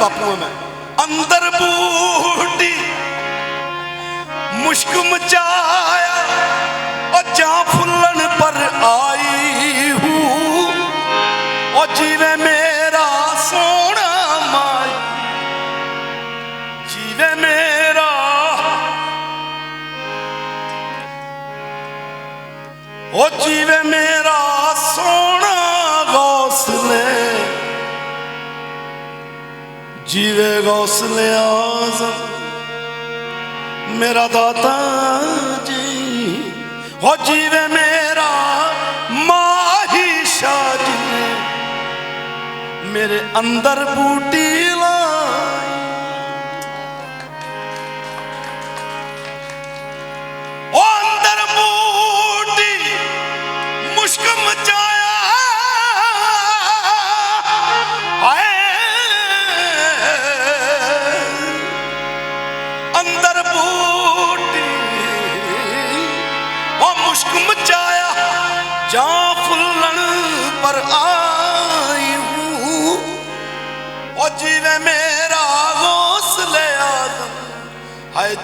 ਬਾਪੂ ਹਾਂ ਮੈਂ। ਅੰਦਰ ਬੂਟੀ ਮੁਸ਼ਕ ਮਚਾਇਆ, ਉਹ ਜਾਂ ਫੁੱਲਣ ਪਰ ਆਈ ਹੂੰ। ਉਹ ਜੀਵੇ ਮੇਰਾ ਸੋਹਣਾ ਮਾਈ, ਜੀਵੇ ਮੇਰਾ ਉਹ ਜੀਵੇ ਮੇਰਾ ਜੀਵੇ ਗੌਸਲੇ ਆਜ਼ਮ ਮੇਰਾ ਦਾਤਾ ਜੀ, ਹੋ ਜੀਵੇ ਮੇਰਾ ਮਾਹੀ ਸ਼ਾਹ ਜੀ। ਮੇਰੇ ਅੰਦਰ ਬੂਟੀ ਲਾਈ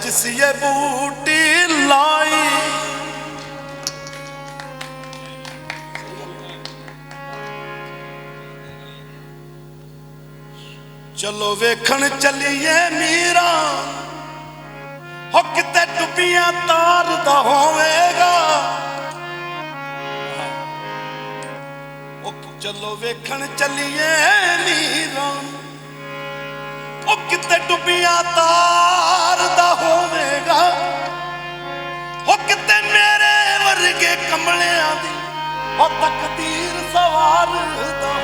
ਜਿਸ ਇਹ ਬੂਟੀ ਲਾਈ। ਚਲੋ ਵੇਖਣ ਚੱਲੀਏ ਮੀਰਾ। ਹੋ ਕਿਤੇ ਟੁੱਪੀਆਂ ਤਾਰ ਦਾ ਹੋਵੇਗਾ। ਉਹ ਚਲੋ ਵੇਖਣ ਚੱਲੀਏ ਮੀਰਾ। ਉਹ ਕਿਤੇ ਟੁੱਪੀਆਂ ਤਾਰ ਵਰਗੇ ਕਮਲਿਆਂ ਦੀ ਉਹ ਤਕਦੀਰ ਸਵਾਰ ਦਾ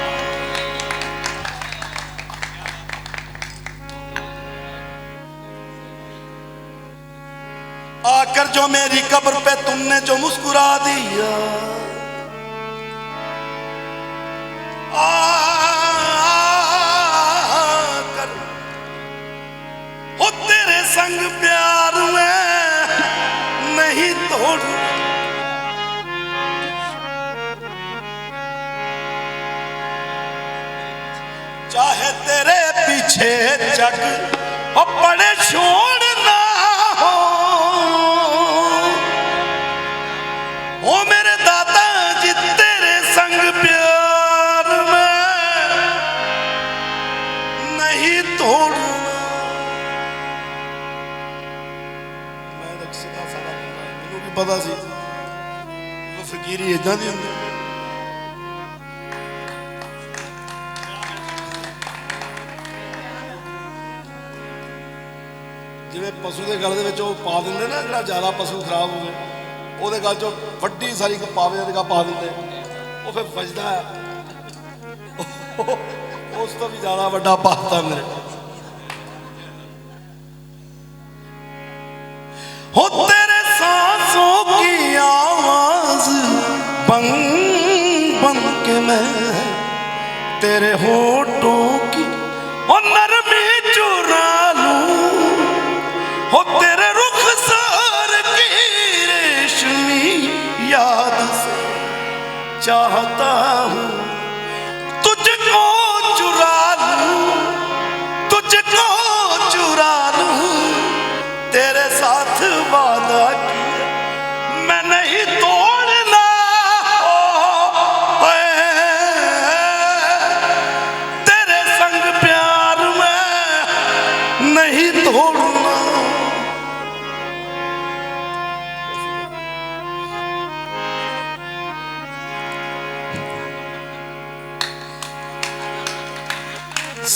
आकर जो मेरी कब्र पे तुमने जो मुस्कुरा दिया आकर हो तेरे संग ਚਾਹੇ ਤੇਰੇ ਪਿੱਛੇ ਜੱਗ ਆਪਣੇ ਛੋੜ ਨਾ ਹੋ। ਉਹ ਮੇਰੇ ਦਾਤਾ ਜੀ, ਤੇਰੇ ਸੰਗ ਪਿਆਰ ਮੈਂ ਨਹੀਂ ਤੋੜੂ ਮੈਂ ਤਾਂ ਕਿਸੇ ਦਾ ਮੈਨੂੰ ਵੀ ਪਤਾ ਸੀ। ਉਹ ਫਕੀਰੀ ਇਦਾਂ ਦੀ ਹੁੰਦੀ। ਜਿਵੇਂ ਪਸ਼ੂ ਦੇ ਗਲ ਦੇ ਵਿੱਚ ਉਹ ਪਾ ਦਿੰਦੇ ਨਾ ਜਿਹੜਾ ਜ਼ਿਆਦਾ ਪਸ਼ੂ ਖਰਾਬ ਹੋਵੇ, ਉਹਦੇ ਗਲ 'ਚ ਵੱਡੀ ਸਾਰੀ ਇੱਕ ਪਾਵੇ ਦਾ ਪਾ ਦਿੰਦੇ। ਉਹ ਫਿਰ ਵੱਜਦਾ ਉਸ ਤੋਂ ਵੀ ਜ਼ਿਆਦਾ ਵੱਡਾ ਪਾਤਾ ਮੇਰੇ। ਹੋ ਤੇਰੇ ਸਾਹਸੋਂ ਤੇਰੇ ਕੀ, ਉਹ ਨਰਮੀ ਚੁਰਾ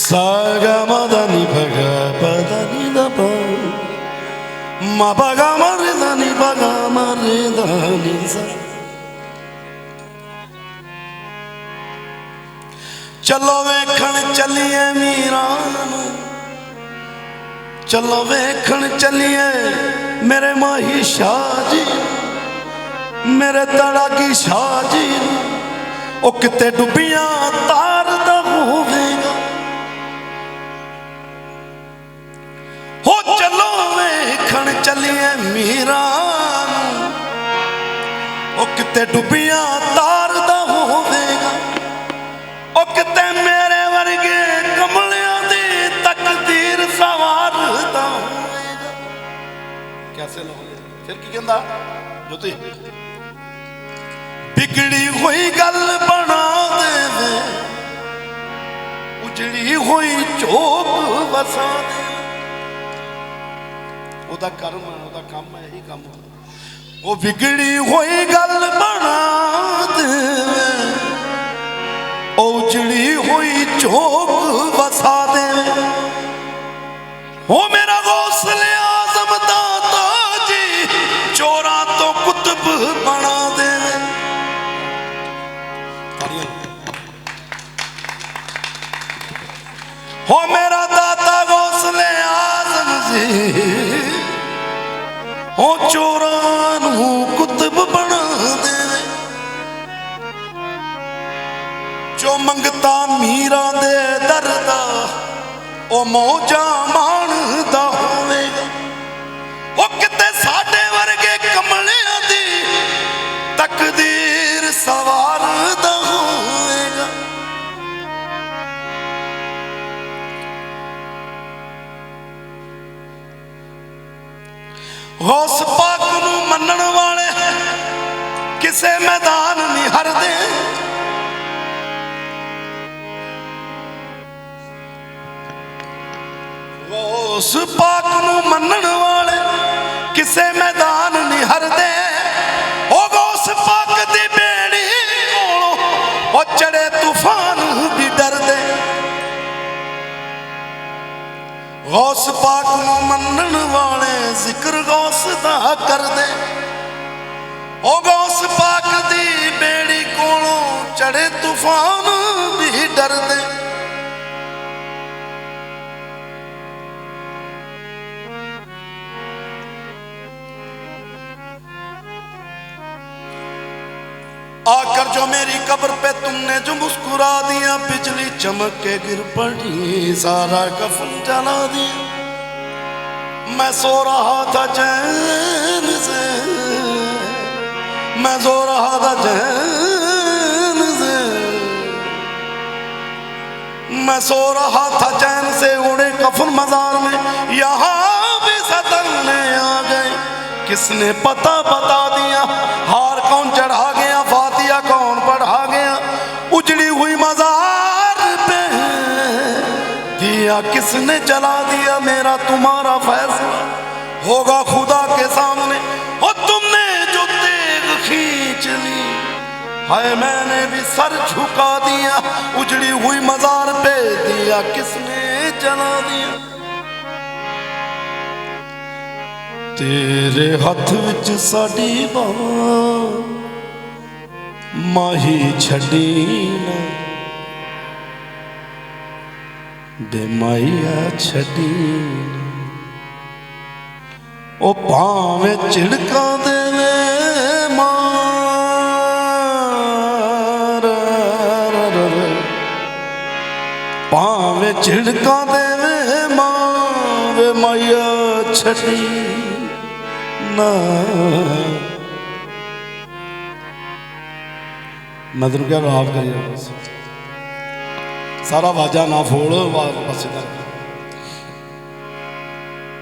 సాగమదని పగ పదని దప మా పగ మరిదని పగ మరిదని ਚਲੋ ਵੇਖਣ ਚੱਲੀਏ ਮੀਰਾਂ ਨੂੰ ਚਲੋ ਵੇਖਣ ਚੱਲੀਏ ਮੇਰੇ ਮਾਹੀ ਸ਼ਾਹ ਜੀ ਮੇਰੇ ਤੜਾ ਕੀ ਸ਼ਾਹ ਜੀ ਉਹ ਕਿਤੇ ਡੁੱਬੀਆਂ ਤਾਂ ਚੱਲੀਏ ਮੀਰਾਂ ਉਹ ਕਿਤੇ ਡੁੱਬੀਆਂ ਤਾਰਦਾ ਹੋਵੇਗਾ। ਉਹ ਕਿਤੇ ਮੇਰੇ ਵਰਗੇ ਕਮਲਿਆਂ ਦੀ ਤਕਦੀਰ ਸਵਾਰਦਾ ਹੋਵੇਗਾ। ਕਿਵੇਂ ਲੋਗੇ ਫਿਰ ਕੀ ਕਹਿੰਦਾ? ਜੋਤੀ। ਵਿਗੜੀ ਹੋਈ ਗੱਲ ਬਣਾ ਦੇਵੇ। ਉਜੜੀ ਹੋਈ ਝੋਕ ਵਸਾ ਉਹਦਾ ਕਰਮ ਹੈ, ਉਹਦਾ ਕੰਮ ਹੈ, ਇਹੀ ਕੰਮ ਉਹ ਵਿਗੜੀ ਹੋਈ ਗੱਲ ਬਣਾ ਦੇਵੇ। ਉਹ ਉਜੜੀ ਹੋਈ ਝੋਕ ਵਸਾ ਦੇਵੇ। ਉਹ ਮੇਰਾ ਗੌਸਲੇ ਆਜ਼ਮ ਦਾ ਤਾਜੀ ਚੋਰਾਂ ਤੋਂ ਕੁਤਬ ਬਣਾ ਦੇਵੇ। ਹੋ ਮੇਰਾ ਦਾਤਾ ਗੌਸਲੇ ਆਜ਼ਮ ਜੀ। ਹੋ ਚੋਰਾਂ ਨੂੰ ਕੁਤਬ ਬਣਾ ਦੇਵੇ ਜੋ ਮੰਗਤਾ ਮੀਰਾਂ ਦੇ ਦਰ ਦਾ, ਉਹ ਮੋਜਾ ਮਾਣਦਾ ਗੌਸ ਪਾਕ ਨੂੰ ਮੰਨਣ ਵਾਲੇ ਕਿਸੇ ਮੈਦਾਨ ਨਹੀਂ ਹਰਦੇ। ਉਸ ਪਾਕ ਨੂੰ ਮੰਨਣ ਵਾਲੇ ਕਿਸੇ ਮੈਦਾਨ ਨਹੀਂ ਹਰਦੇ। ਉਹ ਉਸ ਪਾਕ ਦੀ ਬੇੜੀ ਕੋਲੋਂ ਉਹ ਚੜੇ ਤੂਫਾਨ ਗੌਸ ਪਾਕ ਨੂੰ ਮੰਨਣ ਵਾਲੇ ਜ਼ਿਕਰ ਗੌਸ ਦਾ ਕਰਦੇ। ਉਹ ਗੌਸ ਪਾਕ ਦੀ ਬੇੜੀ ਕੋਲੋਂ ਚੜੇ ਤੂਫਾਨ آ کر جو میری قبر پہ تم نے جو مسکرا دیا، بجلی چمک کے گر پڑی سارا کفن جلا دیا۔ میں سو رہا تھا چین سے۔ میں سو رہا تھا چین سے۔ میں سو رہا تھا چین سے اڑے کفن مزار میں۔ یہاں بھی ستن نے آ گئے۔ کس نے پتہ بتا دیا؟ उजड़ी हुई मजार पे दिया किसने जला दिया मेरा तुम्हारा फैसला होगा खुदा के सामने और तुमने जो तेग खींच ली है मैंने भी सर झुका दिया उजड़ी हुई मजार पे दिया किसने जला दिया तेरे हथ विच साड़ी बाँ ਮਾਹੀ ਛੱਡੀ ਨਾ ਬੇਮਾਈਆ ਛੱਡੀ ਨਾ। ਉਹ ਭਾਵੇਂ ਝਿੜਕਾਂ ਦੇਵੇ ਮਾਰ ਭਾਵੇਂ ਝਿੜਕਾਂ ਦੇਵੇ ਮਾਂ ਵੇ ਮਾਇਆ ਛੱਡੀ ਨਾ ਮੈਂ ਤੈਨੂੰ ਕਿਹਾ ਆਪ ਕਰੀ ਸਾਰਾ ਵਾਜਾ ਨਾ ਫੋਲ ਪਾਸੇ ਬਸ